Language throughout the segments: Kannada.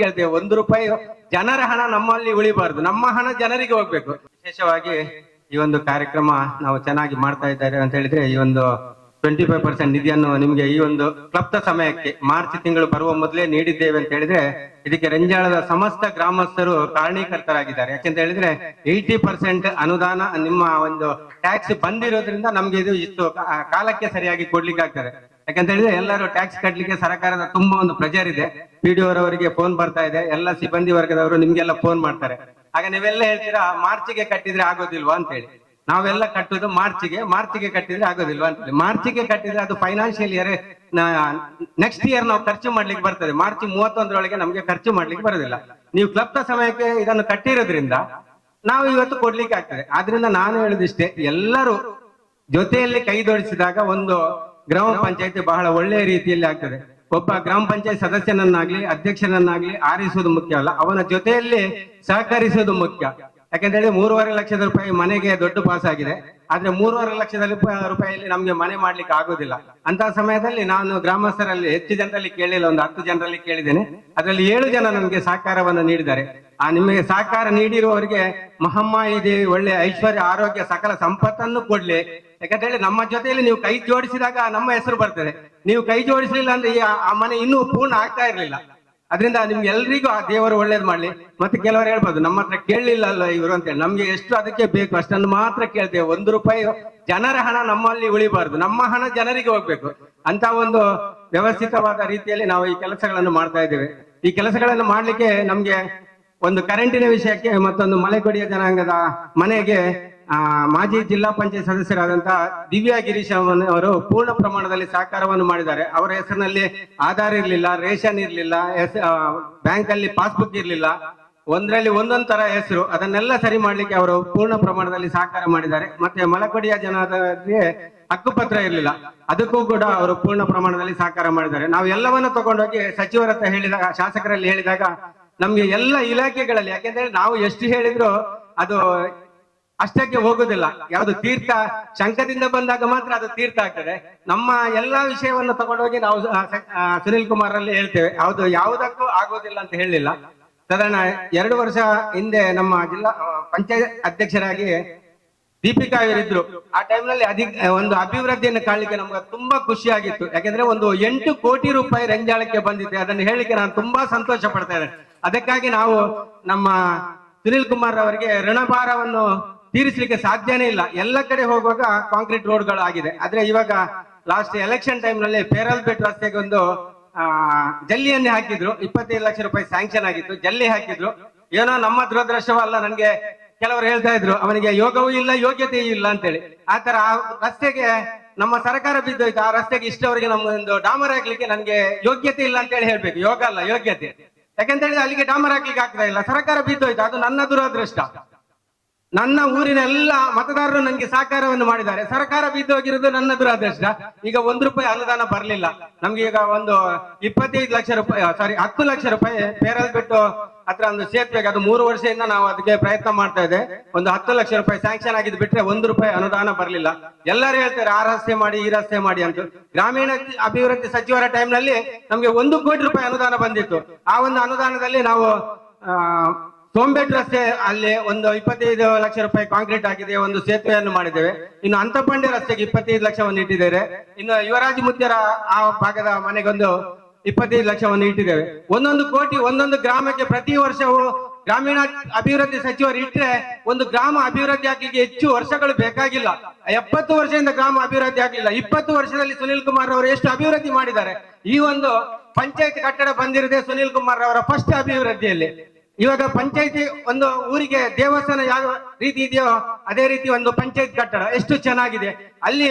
ಕೇಳ್ತೇವೆ. ಒಂದು ರೂಪಾಯಿ ಜನರ ಹಣ ನಮ್ಮಲ್ಲಿ ಉಳಿಬಾರದು. ನಮ್ಮ ಹಣ ಜನರಿಗೆ ಹೋಗ್ಬೇಕು. ವಿಶೇಷವಾಗಿ ಈ ಒಂದು ಕಾರ್ಯಕ್ರಮ ನಾವು ಚೆನ್ನಾಗಿ ಮಾಡ್ತಾ ಇದ್ದಾರೆ ಅಂತ ಹೇಳಿದ್ರೆ ಈ ಒಂದು ಟ್ವೆಂಟಿ ಫೈವ್ ಪರ್ಸೆಂಟ್ ನಿಧಿಯನ್ನು ನಿಮಗೆ ಈ ಒಂದು ಕ್ಲಬ್ದ ಸಮಯಕ್ಕೆ ಮಾರ್ಚ್ ತಿಂಗಳು ಬರುವ ಮೊದಲೇ ನೀಡಿದ್ದೇವೆ ಅಂತ ಹೇಳಿದ್ರೆ ಇದಕ್ಕೆ ರಂಜಾಳದ ಸಮಸ್ತ ಗ್ರಾಮಸ್ಥರು ಕಾರಣೀಕರ್ತರಾಗಿದ್ದಾರೆ. ಯಾಕೆಂತ ಹೇಳಿದ್ರೆ ಏಯ್ಟಿ ಪರ್ಸೆಂಟ್ ಅನುದಾನ ನಿಮ್ಮ ಒಂದು ಟ್ಯಾಕ್ಸ್ ಬಂದಿರೋದ್ರಿಂದ ನಮ್ಗೆ ಇದು ಇಷ್ಟು ಕಾಲಕ್ಕೆ ಸರಿಯಾಗಿ ಕೊಡ್ಲಿಕ್ಕೆ ಆಗ್ತದೆ ಯಾಕಂತ ಹೇಳಿದ್ರೆ ಎಲ್ಲರೂ ಟ್ಯಾಕ್ಸ್ ಕಟ್ಟಲಿಕ್ಕೆ ಸರ್ಕಾರದ ತುಂಬಾ ಒಂದು ಪ್ರೆಜರ್ ಇದೆ. ಪಿಡಿಒರವರಿಗೆ ಫೋನ್ ಬರ್ತಾ ಇದೆ. ಎಲ್ಲ ಸಿಬ್ಬಂದಿ ವರ್ಗದವರು ನಿಮ್ಗೆಲ್ಲ ಫೋನ್ ಮಾಡ್ತಾರೆ. ಆಗ ನೀವೆಲ್ಲ ಹೇಳ್ತೀರಾ, ಮಾರ್ಚಿಗೆ ಕಟ್ಟಿದ್ರೆ ಆಗೋದಿಲ್ವಾ ಅಂತ ಹೇಳಿ ನಾವೆಲ್ಲ ಕಟ್ಟುದು ಮಾರ್ಚಿಗೆ ಮಾರ್ಚಿಗೆ ಕಟ್ಟಿದ್ರೆ ಆಗೋದಿಲ್ವಾ ಅಂತ ಹೇಳಿ ಮಾರ್ಚಿಗೆ ಕಟ್ಟಿದ್ರೆ ಅದು ಫೈನಾನ್ಷಿಯಲ್ ಇಯರ್ ನೆಕ್ಸ್ಟ್ ಇಯರ್ ನಾವು ಖರ್ಚು ಮಾಡ್ಲಿಕ್ಕೆ ಬರ್ತದೆ. ಮಾರ್ಚ್ ಮೂವತ್ತೊಂದರೊಳಗೆ ನಮ್ಗೆ ಖರ್ಚು ಮಾಡ್ಲಿಕ್ಕೆ ಬರೋದಿಲ್ಲ. ನೀವು ಕ್ಲಬ್ದ ಸಮಯಕ್ಕೆ ಇದನ್ನು ಕಟ್ಟಿರೋದ್ರಿಂದ ನಾವು ಇವತ್ತು ಕೊಡ್ಲಿಕ್ಕೆ ಆಗ್ತದೆ. ಆದ್ರಿಂದ ನಾನು ಹೇಳಿದಿಷ್ಟೇ, ಎಲ್ಲರೂ ಜೊತೆಯಲ್ಲಿ ಕೈ ಜೋಡಿಸಿದಾಗ ಒಂದು ಗ್ರಾಮ ಪಂಚಾಯತಿ ಬಹಳ ಒಳ್ಳೆಯ ರೀತಿಯಲ್ಲಿ ಆಗ್ತದೆ. ಒಬ್ಬ ಗ್ರಾಮ ಪಂಚಾಯತ್ ಸದಸ್ಯನನ್ನಾಗ್ಲಿ, ಅಧ್ಯಕ್ಷನನ್ನಾಗ್ಲಿ ಆರಿಸುವುದು ಮುಖ್ಯ ಅಲ್ಲ. ಅವನ ಜೊತೆಯಲ್ಲಿ ಸಹಕರಿಸುವುದು ಮುಖ್ಯ. ಯಾಕಂತ ಹೇಳಿ ಮೂರುವರೆ ಲಕ್ಷದ ರೂಪಾಯಿ ಮನೆಗೆ ದೊಡ್ಡ ಪಾಸ್ ಆಗಿದೆ. ಆದ್ರೆ ಮೂರುವರೆ ಲಕ್ಷದ ರೂಪಾಯಿ ರೂಪಾಯಿಯಲ್ಲಿ ನಮ್ಗೆ ಮನೆ ಮಾಡ್ಲಿಕ್ಕೆ ಆಗೋದಿಲ್ಲ ಅಂತ ಸಮಯದಲ್ಲಿ ನಾನು ಗ್ರಾಮಸ್ಥರಲ್ಲಿ, ಹೆಚ್ಚು ಜನರಲ್ಲಿ ಕೇಳಿಲ್ಲ, ಒಂದು ಹತ್ತು ಜನರಲ್ಲಿ ಕೇಳಿದ್ದೇನೆ. ಅದರಲ್ಲಿ ಏಳು ಜನ ನಮಗೆ ಸಹಕಾರವನ್ನು ನೀಡಿದ್ದಾರೆ. ಆ ನಿಮಗೆ ಸಹಕಾರ ನೀಡಿರುವವರಿಗೆ ಮಹಮ್ಮಾಯಿ ದೇವಿ ಒಳ್ಳೆ ಐಶ್ವರ್ಯ, ಆರೋಗ್ಯ, ಸಕಲ ಸಂಪತ್ತನ್ನು ಕೊಡ್ಲಿ. ಯಾಕಂತ ಹೇಳಿ ನಮ್ಮ ಜೊತೆಯಲ್ಲಿ ನೀವು ಕೈ ಜೋಡಿಸಿದಾಗ ನಮ್ಮ ಹೆಸರು ಬರ್ತದೆ. ನೀವು ಕೈ ಜೋಡಿಸಲಿಲ್ಲ ಅಂದ್ರೆ ಆ- ಮನೆ ಇನ್ನೂ ಪೂರ್ಣ ಆಗ್ತಾ ಇರ್ಲಿಲ್ಲ. ಅದರಿಂದ ನಿಮ್ಗೆ ಎಲ್ರಿಗೂ ಆ ದೇವರು ಒಳ್ಳೇದು ಮಾಡ್ಲಿ. ಮತ್ತೆ ಕೆಲವರು ಹೇಳ್ಬೋದು, ನಮ್ಮ ಹತ್ರ ಕೇಳಲಿಲ್ಲ ಅಲ್ಲ ಇವರು ಅಂತ ಹೇಳಿ. ನಮ್ಗೆ ಎಷ್ಟು ಅದಕ್ಕೆ ಬೇಕು ಅಷ್ಟನ್ನು ಮಾತ್ರ ಕೇಳ್ತೇವೆ. ಒಂದು ರೂಪಾಯಿ ಜನರ ಹಣ ನಮ್ಮಲ್ಲಿ ಉಳಿಬಾರ್ದು. ನಮ್ಮ ಹಣ ಜನರಿಗೆ ಹೋಗ್ಬೇಕು. ಅಂತ ಒಂದು ವ್ಯವಸ್ಥಿತವಾದ ರೀತಿಯಲ್ಲಿ ನಾವು ಈ ಕೆಲಸಗಳನ್ನು ಮಾಡ್ತಾ ಇದ್ದೇವೆ. ಈ ಕೆಲಸಗಳನ್ನು ಮಾಡ್ಲಿಕ್ಕೆ ನಮ್ಗೆ ಒಂದು ಕರೆಂಟಿನ ವಿಷಯಕ್ಕೆ ಮತ್ತೊಂದು ಮಲೆಕೊಡಿಯ ಜನಾಂಗದ ಮನೆಗೆ ಮಾಜಿ ಜಿಲ್ಲಾ ಪಂಚಾಯತ್ ಸದಸ್ಯರಾದಂತಹ ದಿವ್ಯಾ ಗಿರೀಶ್ ಅವರು ಪೂರ್ಣ ಪ್ರಮಾಣದಲ್ಲಿ ಸಹಕಾರವನ್ನು ಮಾಡಿದ್ದಾರೆ. ಅವರ ಹೆಸರಿನಲ್ಲಿ ಆಧಾರ್ ಇರ್ಲಿಲ್ಲ, ರೇಷನ್ ಇರ್ಲಿಲ್ಲ ಬ್ಯಾಂಕ್ ಅಲ್ಲಿ ಪಾಸ್ಬುಕ್ ಇರ್ಲಿಲ್ಲ. ಒಂದ್ರಲ್ಲಿ ಒಂದೊಂದ್ ತರ ಹೆಸರು. ಅದನ್ನೆಲ್ಲ ಸರಿ ಮಾಡ್ಲಿಕ್ಕೆ ಅವರು ಪೂರ್ಣ ಪ್ರಮಾಣದಲ್ಲಿ ಸಹಕಾರ ಮಾಡಿದ್ದಾರೆ. ಮತ್ತೆ ಮಲಕೊಡಿಯ ಜನರಿಗೆ ಹಕ್ಕುಪತ್ರ ಇರಲಿಲ್ಲ. ಅದಕ್ಕೂ ಕೂಡ ಅವರು ಪೂರ್ಣ ಪ್ರಮಾಣದಲ್ಲಿ ಸಹಕಾರ ಮಾಡಿದ್ದಾರೆ. ನಾವು ಎಲ್ಲವನ್ನ ತಗೊಂಡೋಗಿ ಸಚಿವರ ಹತ್ರ ಹೇಳಿದಾಗ, ಶಾಸಕರಲ್ಲಿ ಹೇಳಿದಾಗ, ನಮ್ಗೆ ಎಲ್ಲ ಇಲಾಖೆಗಳಲ್ಲಿ, ಯಾಕೆಂದ್ರೆ ನಾವು ಎಷ್ಟು ಹೇಳಿದ್ರು ಅದು ಅಷ್ಟಕ್ಕೆ ಹೋಗುದಿಲ್ಲ. ಯಾವುದು ತೀರ್ಥ? ಶಂಕದಿಂದ ಬಂದಾಗ ಮಾತ್ರ ಅದು ತೀರ್ಥ ಆಗ್ತದೆ. ನಮ್ಮ ಎಲ್ಲಾ ವಿಷಯವನ್ನು ತಗೊಂಡೋಗಿ ನಾವು ಸುನಿಲ್ ಕುಮಾರ್ ಅಲ್ಲಿ ಹೇಳ್ತೇವೆ. ಯಾವುದು ಯಾವುದಕ್ಕೂ ಆಗೋದಿಲ್ಲ ಅಂತ ಹೇಳಿಲ್ಲ. ಸಾಧಾರಣ ಎರಡು ವರ್ಷ ಹಿಂದೆ ನಮ್ಮ ಜಿಲ್ಲಾ ಪಂಚಾಯತ್ ಅಧ್ಯಕ್ಷರಾಗಿ ದೀಪಿಕಾ ಅವರಿದ್ರು. ಆ ಟೈಮ್ನಲ್ಲಿ ಅಧಿಕ, ಒಂದು ಅಭಿವೃದ್ಧಿಯನ್ನು ಕಾಣಲಿಕ್ಕೆ ನಮ್ಗೆ ತುಂಬಾ ಖುಷಿ ಆಗಿತ್ತು ಯಾಕಂದ್ರೆ ಒಂದು ಎಂಟು ಕೋಟಿ ರೂಪಾಯಿ ರಂಜಾಳಕ್ಕೆ ಬಂದಿದೆ. ಅದನ್ನು ಹೇಳಿಕ್ಕೆ ನಾನು ತುಂಬಾ ಸಂತೋಷ ಪಡ್ತಾ ಇದ್ದೇನೆ. ಅದಕ್ಕಾಗಿ ನಾವು ನಮ್ಮ ಸುನಿಲ್ ಕುಮಾರ್ ಅವರಿಗೆ ಋಣಭಾರವನ್ನು ತೀರಿಸಲಿಕ್ಕೆ ಸಾಧ್ಯನೇ ಇಲ್ಲ. ಎಲ್ಲ ಕಡೆ ಹೋಗುವಾಗ ಕಾಂಕ್ರೀಟ್ ರೋಡ್ಗಳು ಆಗಿದೆ ಆದ್ರೆ ಇವಾಗ ಲಾಸ್ಟ್ ಎಲೆಕ್ಷನ್ ಟೈಮ್ನಲ್ಲಿ ಪೇರಲ್ ಬೆಟ್ ರಸ್ತೆಗೆ ಒಂದು, ಆ, ಜಲ್ಲಿಯನ್ನೇ ಹಾಕಿದ್ರು. ಇಪ್ಪತ್ತೈದು ಲಕ್ಷ ರೂಪಾಯಿ ಸ್ಯಾಂಕ್ಷನ್ ಆಗಿತ್ತು. ಜಲ್ಲಿ ಹಾಕಿದ್ರು. ಏನೋ ನಮ್ಮ ದುರದೃಷ್ಟವಲ್ಲ ನನ್ಗೆ ಕೆಲವರು ಹೇಳ್ತಾ ಇದ್ರು, ಅವನಿಗೆ ಯೋಗವೂ ಇಲ್ಲ, ಯೋಗ್ಯತೆಯೂ ಇಲ್ಲ ಅಂತೇಳಿ. ಆತರ ಆ ರಸ್ತೆಗೆ ನಮ್ಮ ಸರ್ಕಾರ ಬಿದ್ದೋಯ್ತು. ಆ ರಸ್ತೆಗೆ ಇಷ್ಟವರಿಗೆ ನಮ್ಮ ಒಂದು ಡಾಮರ್ ಹಾಕ್ಲಿಕ್ಕೆ ನನ್ಗೆ ಯೋಗ್ಯತೆ ಇಲ್ಲ ಅಂತ ಹೇಳಿ ಹೇಳ್ಬೇಕು. ಯೋಗ ಅಲ್ಲ, ಯೋಗ್ಯತೆ. ಯಾಕಂತ ಹೇಳಿದ್ರೆ ಅಲ್ಲಿಗೆ ಡಾಮರ್ ಹಾಕ್ಲಿಕ್ಕೆ ಆಗ್ತಾ ಇಲ್ಲ. ಸರ್ಕಾರ ಬಿದ್ದೋಯ್ತು. ಅದು ನನ್ನ ದುರದೃಷ್ಟ. ನನ್ನ ಊರಿನ ಎಲ್ಲ ಮತದಾರರು ನನಗೆ ಸಹಕಾರವನ್ನು ಮಾಡಿದ್ದಾರೆ. ಸರ್ಕಾರ ಬಿದ್ದೋಗಿರೋದು ನನ್ನ ದುರಾದೃಷ್ಟ. ಈಗ ಒಂದು ರೂಪಾಯಿ ಅನುದಾನ ಬರಲಿಲ್ಲ. ನಮ್ಗೆ ಈಗ ಒಂದು ಇಪ್ಪತ್ತೈದು ಲಕ್ಷ ರೂಪಾಯಿ ಸಾರಿ ಹತ್ತು ಲಕ್ಷ ರೂಪಾಯಿ ಪೇರಲ್ ಬಿಟ್ಟು ಹತ್ರ ಒಂದು ಸೇತುವೆಗೆ ಅದು ಮೂರು ವರ್ಷದಿಂದ ನಾವು ಅದಕ್ಕೆ ಪ್ರಯತ್ನ ಮಾಡ್ತಾ ಇದೆ. ಒಂದು ಹತ್ತು ಲಕ್ಷ ರೂಪಾಯಿ ಸ್ಯಾಂಕ್ಷನ್ ಆಗಿದ್ದು ಬಿಟ್ರೆ ಒಂದು ರೂಪಾಯಿ ಅನುದಾನ ಬರಲಿಲ್ಲ. ಎಲ್ಲರೂ ಹೇಳ್ತಾರೆ, ಆ ರಸ್ತೆ ಮಾಡಿ, ಈ ರಸ್ತೆ ಮಾಡಿ ಅಂತ. ಗ್ರಾಮೀಣ ಅಭಿವೃದ್ಧಿ ಸಚಿವರ ಟೈಮ್ನಲ್ಲಿ ನಮ್ಗೆ ಒಂದು ಕೋಟಿ ರೂಪಾಯಿ ಅನುದಾನ ಬಂದಿತ್ತು. ಆ ಒಂದು ಅನುದಾನದಲ್ಲಿ ನಾವು ಸೋಂಬೇಟ್ ರಸ್ತೆ ಅಲ್ಲಿ ಒಂದು ಇಪ್ಪತ್ತೈದು ಲಕ್ಷ ರೂಪಾಯಿ ಕಾಂಕ್ರೀಟ್ ಆಗಿದೆ ಒಂದು ಸೇತುವೆಯನ್ನು ಮಾಡಿದ್ದೇವೆ. ಇನ್ನು ಅಂತಪಂಡೆ ರಸ್ತೆಗೆ ಇಪ್ಪತ್ತೈದು ಲಕ್ಷವನ್ನು ಇಟ್ಟಿದ್ದಾರೆ ಇನ್ನು ಯುವರಾಜ್ ಮುತ್ಯರ ಆ ಭಾಗದ ಮನೆಗೊಂದು ಇಪ್ಪತ್ತೈದು ಲಕ್ಷವನ್ನು ಇಟ್ಟಿದ್ದೇವೆ. ಒಂದೊಂದು ಕೋಟಿ, ಒಂದೊಂದು ಗ್ರಾಮಕ್ಕೆ ಪ್ರತಿ ವರ್ಷವೂ ಗ್ರಾಮೀಣ ಅಭಿವೃದ್ಧಿ ಸಚಿವರು ಇಟ್ಟರೆ ಒಂದು ಗ್ರಾಮ ಅಭಿವೃದ್ಧಿ ಆಗ್ಲಿಕ್ಕೆ ಹೆಚ್ಚು ವರ್ಷಗಳು ಬೇಕಾಗಿಲ್ಲ. ಎಪ್ಪತ್ತು ವರ್ಷದಿಂದ ಗ್ರಾಮ ಅಭಿವೃದ್ಧಿ ಆಗಿಲ್ಲ. ಇಪ್ಪತ್ತು ವರ್ಷದಲ್ಲಿ ಸುನೀಲ್ ಕುಮಾರ್ ಅವರು ಎಷ್ಟು ಅಭಿವೃದ್ಧಿ ಮಾಡಿದ್ದಾರೆ? ಈ ಒಂದು ಪಂಚಾಯತ್ ಕಟ್ಟಡ ಬಂದಿರದೆ ಸುನೀಲ್ ಕುಮಾರ್ ಅವರ ಫಸ್ಟ್ ಅಭಿವೃದ್ಧಿಯಲ್ಲಿ. ಇವಾಗ ಪಂಚಾಯತಿ ಒಂದು ಊರಿಗೆ ದೇವಸ್ಥಾನ ಯಾವ ರೀತಿ ಇದೆಯೋ ಅದೇ ರೀತಿ ಒಂದು ಪಂಚಾಯತ್ ಕಟ್ಟಡ ಎಷ್ಟು ಚೆನ್ನಾಗಿದೆ. ಅಲ್ಲಿ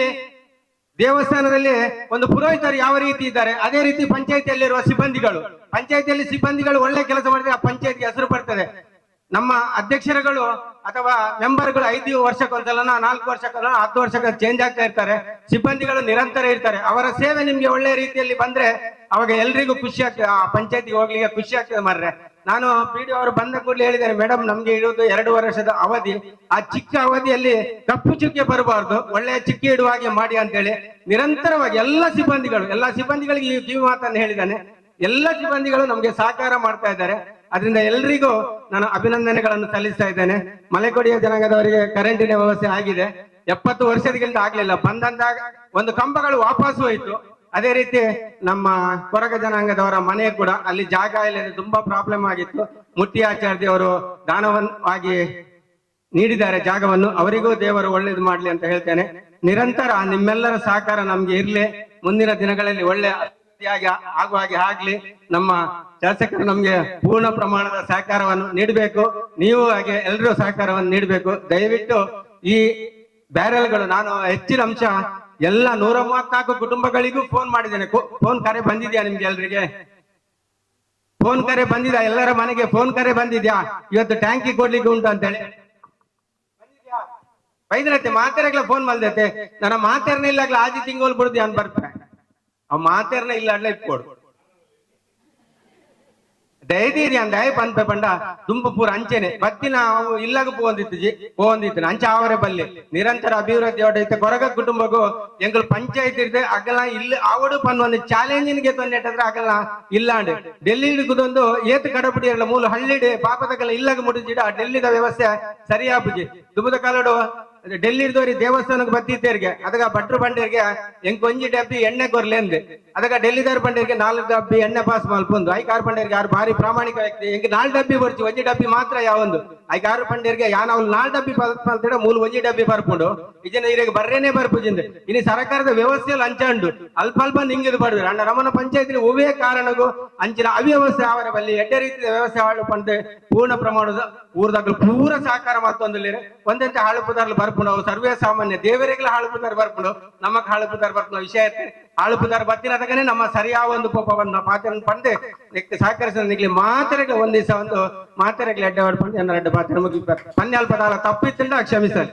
ದೇವಸ್ಥಾನದಲ್ಲಿ ಒಂದು ಪುರೋಹಿತರು ಯಾವ ರೀತಿ ಇದ್ದಾರೆ ಅದೇ ರೀತಿ ಪಂಚಾಯತಿಯಲ್ಲಿರುವ ಸಿಬ್ಬಂದಿಗಳು. ಪಂಚಾಯತಿಯಲ್ಲಿ ಸಿಬ್ಬಂದಿಗಳು ಒಳ್ಳೆ ಕೆಲಸ ಮಾಡಿದ್ರೆ ಆ ಪಂಚಾಯತ್ಗೆ ಹೆಸರು ಬರ್ತದೆ. ನಮ್ಮ ಅಧ್ಯಕ್ಷರುಗಳು ಅಥವಾ ಮೆಂಬರ್ಗಳು ಐದು ವರ್ಷಕ್ಕೊಂದ್ಸಲನ ನಾಲ್ಕು ವರ್ಷಕ್ಕೊಂದ ಹತ್ತು ವರ್ಷಕ್ಕೆ ಚೇಂಜ್ ಆಗ್ತಾ ಇರ್ತಾರೆ. ಸಿಬ್ಬಂದಿಗಳು ನಿರಂತರ ಇರ್ತಾರೆ. ಅವರ ಸೇವೆ ನಿಮ್ಗೆ ಒಳ್ಳೆ ರೀತಿಯಲ್ಲಿ ಬಂದ್ರೆ ಅವಾಗ ಎಲ್ರಿಗೂ ಖುಷಿ ಆಗ್ತದೆ. ಆ ಪಂಚಾಯತಿಗೆ ಹೋಗ್ಲಿಕ್ಕೆ ಖುಷಿ ಆಗ್ತದೆ ಮಾರ್ರೆ. ನಾನು ಪಿ ಡಿ ಅವರು ಬಂದ ಕೂಡಲೇ ಹೇಳಿದ್ದಾರೆ ಮೇಡಮ್ ನಮ್ಗೆ ಇರುವುದು ಎರಡು ವರ್ಷದ ಅವಧಿ. ಆ ಚಿಕ್ಕ ಅವಧಿಯಲ್ಲಿ ಕಪ್ಪು ಚುಕ್ಕೆ ಬರಬಾರ್ದು, ಒಳ್ಳೆಯ ಚಿಕ್ಕಿ ಇಡುವ ಹಾಗೆ ಮಾಡಿ ಅಂತೇಳಿ ನಿರಂತರವಾಗಿ ಎಲ್ಲ ಸಿಬ್ಬಂದಿಗಳು, ಎಲ್ಲ ಸಿಬ್ಬಂದಿಗಳಿಗೆ ಈ ಜೀವ ಮಾತನ್ನು ಹೇಳಿದ್ದಾನೆ. ಎಲ್ಲ ಸಿಬ್ಬಂದಿಗಳು ನಮ್ಗೆ ಸಹಕಾರ ಮಾಡ್ತಾ ಇದ್ದಾರೆ. ಅದರಿಂದ ಎಲ್ರಿಗೂ ನಾನು ಅಭಿನಂದನೆಗಳನ್ನು ಸಲ್ಲಿಸ್ತಾ ಇದ್ದೇನೆ. ಮಲೆಕೊಡಿಯ ಜನಾಂಗದವರಿಗೆ ಕರೆಂಟಿನ ವ್ಯವಸ್ಥೆ ಆಗಿದೆ. ಎಪ್ಪತ್ತು ವರ್ಷದಕ್ಕಿಂತ ಆಗ್ಲಿಲ್ಲ. ಬಂದಂದಾಗ ಒಂದು ಕಂಬಗಳು ವಾಪಸ್ ಹೋಯ್ತು. ಅದೇ ರೀತಿ ನಮ್ಮ ಕೊರಗ ಜನಾಂಗದವರ ಮನೆ ಕೂಡ ಅಲ್ಲಿ ಜಾಗ ಇಲ್ಲದೆ ತುಂಬಾ ಪ್ರಾಬ್ಲಮ್ ಆಗಿತ್ತು. ಮುಟ್ಟಿ ಆಚಾರ್ಯ ಅವರು ದಾನವನ್ನಾಗಿ ನೀಡಿದ್ದಾರೆ ಜಾಗವನ್ನು. ಅವರಿಗೂ ದೇವರು ಒಳ್ಳೇದು ಮಾಡ್ಲಿ ಅಂತ ಹೇಳ್ತೇನೆ. ನಿರಂತರ ನಿಮ್ಮೆಲ್ಲರ ಸಹಕಾರ ನಮ್ಗೆ ಇರ್ಲಿ. ಮುಂದಿನ ದಿನಗಳಲ್ಲಿ ಒಳ್ಳೆ ಅತಿಯಾಗಿ ಆಗುವ ಹಾಗೆ ಆಗ್ಲಿ. ನಮ್ಮ ಶಾಸಕರು ನಮ್ಗೆ ಪೂರ್ಣ ಪ್ರಮಾಣದ ಸಹಕಾರವನ್ನು ನೀಡಬೇಕು. ನೀವು ಹಾಗೆ ಎಲ್ಲರೂ ಸಹಕಾರವನ್ನು ನೀಡಬೇಕು. ದಯವಿಟ್ಟು ಈ ಬ್ಯಾರಲ್ಗಳು ನಾನು ಹೆಚ್ಚಿನ ಅಂಶ ಎಲ್ಲ ನೂರ ಮೂವತ್ನಾಲ್ಕು ಕುಟುಂಬಗಳಿಗೂ ಫೋನ್ ಮಾಡಿದ್ದೇನೆ. ಫೋನ್ ಕರೆ ಬಂದಿದ್ಯಾ ನಿಮ್ಗೆ ಎಲ್ರಿಗೆ? ಫೋನ್ ಕರೆ ಬಂದಿದ್ಯಾ? ಎಲ್ಲರ ಮನೆಗೆ ಫೋನ್ ಕರೆ ಬಂದಿದ್ಯಾ? ಇವತ್ತು ಟ್ಯಾಂಕಿ ಕೊಡ್ಲಿಕ್ಕೆ ಉಂಟು ಅಂತೇಳಿ. ಬೈದ್ರತೆ ಮಾತಾಡಕ್ಲ ಫೋನ್ ಮಲ್ದೈತೆ ನನ್ನ ಮಾತಾರನೇ ಇಲ್ಲಾಗ್ಲ ಆಜಿ ತಿಂಗಳು ಬಿಡುದು ಅಂತ ಬರ್ತಾರೆ ಅವ್ ಮಾತಾರನೇ ಇಲ್ಲ ಇಟ್ಕೊಡು. ದಯದೀರಿ ಅಂದ ಪಂಪ ಪಂಡ ತುಂಬ ಪೂರ ಅಂಚೆನೆ. ಬತ್ತಿನ ಅವು ಇಲ್ಲಾಗ ಪೋಂದಿತ್ತು ಪೋಂದಿತ್ತು ಅಂಚೆ ಆವರೆ ಬಲ್ಲಿ. ನಿರಂತರ ಅಭಿವೃದ್ಧಿ ಹೊಡೈತೆ ಕೊರಗ ಕುಟುಂಬಗೂ, ಎಂಗಳು ಪಂಚಾಯತ್ ಇರ್ದೆ, ಅಗಲ ಇಲ್ಲ ಅವಡು ಪನ್ ಒಂದು ಚಾಲೆಂಜಿನ್ಗೆ ತೊಂದ್ರೆ ಅಗಲ ಇಲ್ಲಾಂಡ್. ಡೆಲ್ಲಿ ಹಿಡಿದುದೊಂದು ಏತು ಕಡಪಡಿ ಎಲ್ಲ ಮೂಲ ಹಳ್ಳಿಡೆ ಪಾಪದಗಲ ಇಲ್ಲಾಗ ಮುಡಿಜಿಡ ಡೆಲ್ಲಿದ ವ್ಯವಸ್ಥೆ ಸರಿಯಾಪುಜಿ ದುಬದ ಕಾಲಡು ಡೆಲ್ಲಿ ಇದ್ದವ್ರಿ ದೇವಸ್ಥಾನಕ್ಕೆ ಬತ್ತಿತ್ತೇರ್ಗೆ, ಅದಗ ಭಟ್ರು ಬಂಡೇರಿಗೆ ಹೆಂಗ್ ಕೊಂಜಿ ಡಬ್ಬಿ ಎಣ್ಣೆ ಕೊರ್ಲೆ ಅಂದೆ ಡೆಲ್ಲಿ ಬಂಡೇರ್ಗೆ ನಾಲ್ಕು ಡಬ್ಬಿ ಎಣ್ಣೆ ಪಾಸ್ ಮಲ್ಪೊಂದು ಐ ಕಾರ್ ಬಂಡೇರ್ಗೆ ಯಾರು ಭಾರಿ ಪ್ರಾಮಾಣಿಕ ವ್ಯಕ್ತಿ. ಎಂಕ್ ನಾಲ್ಕು ಡಬ್ಬಿ ಬರ್ಚಿ ಒಂಜಿ ಡಬ್ಬಿ ಮಾತ್ರ ಯಾವೊಂದು ಐ ಕಾರ್ ಬಂಡೇರ್ಗೆ ಯಾ ನಾವು ನಾಲ್ಕು ಡಬ್ಬಿ ಮಲ್ತಿಡ ಮೂಲ ಒಂಜಿ ಡಬ್ಬಿ ಬರ್ಪುಂಡು. ಇದನ್ನ ಇರಿಗೆ ಬರ್ರೇನೆ ಬರ್ಪುಜಿಂದೆ ಇನ್ನು ಸರ್ಕಾರದ ವ್ಯವಸ್ಥೆಯಲ್ಲಿ ಅಂಚ ಉಂಡು ಅಲ್ಪ ಅಲ್ಪ ನಿಂಗಿದು ಪಡುದು ಅಣ್ಣ, ರಮಣ ಪಂಚಾಯತ್ ಒವೇ ಕಾರಣಗೂ ಅಂಚಿನ ಅವ್ಯವಸ್ಥೆ ಅವರ ಬಲ್ಲಿ ಎಡ್ಡೆ ರೀತಿಯ ವ್ಯವಸ್ಥೆ ಹಾಳು ಪಂಡೆ ಪೂರ್ಣ ಪ್ರಮಾಣದ ಊರ್ದಾಗಲು ಪೂರ ಸಹಕಾರ ಮಾತೊಂದಿಲ್ಲ ಒಂದಂತೆ ಹಾಳುಪುದಾರ್ಲು ಬರ್ಪುಂಡು. ಅವು ಸರ್ವೇ ಸಾಮಾನ್ಯ ದೇವರಿಗೆಲ್ಲ ಹಾಳುಪುದಾರ್ ಬರ್ಪುಂಡು. ನಮಕ್ ಹಾಳುಪುದಾರ್ ಬರ್ಪುಂಡು ವಿಷಯ ಹಾಳುಪುದಾರ್ ಬತ್ತಿನ ಅದಕ್ಕೆ ನಮ್ಮ ಸರಿಯಾದ ಒಂದು ಪಾಪವನ್ನ ಪಾತ್ರ ನೆಕ್ಕೆ ನಿಗ್ಲಿ ಮಾತ್ರೆಗೆ ಒಂದ್ ದಿವಸ ಒಂದು ಮಾತ್ರೆಗೆ ಅಡ್ಡ ಹೊಡ್ಕೊಂಡು ಜನರ ಅಡ್ಡ ಪಾತ್ರ ಮುಗಿ ಪನ್ಯಾಲ್ ಪದಾಲ ತಪ್ಪಿತ್ತಿಂದ ಕ್ಷಮಿಸಲಿ.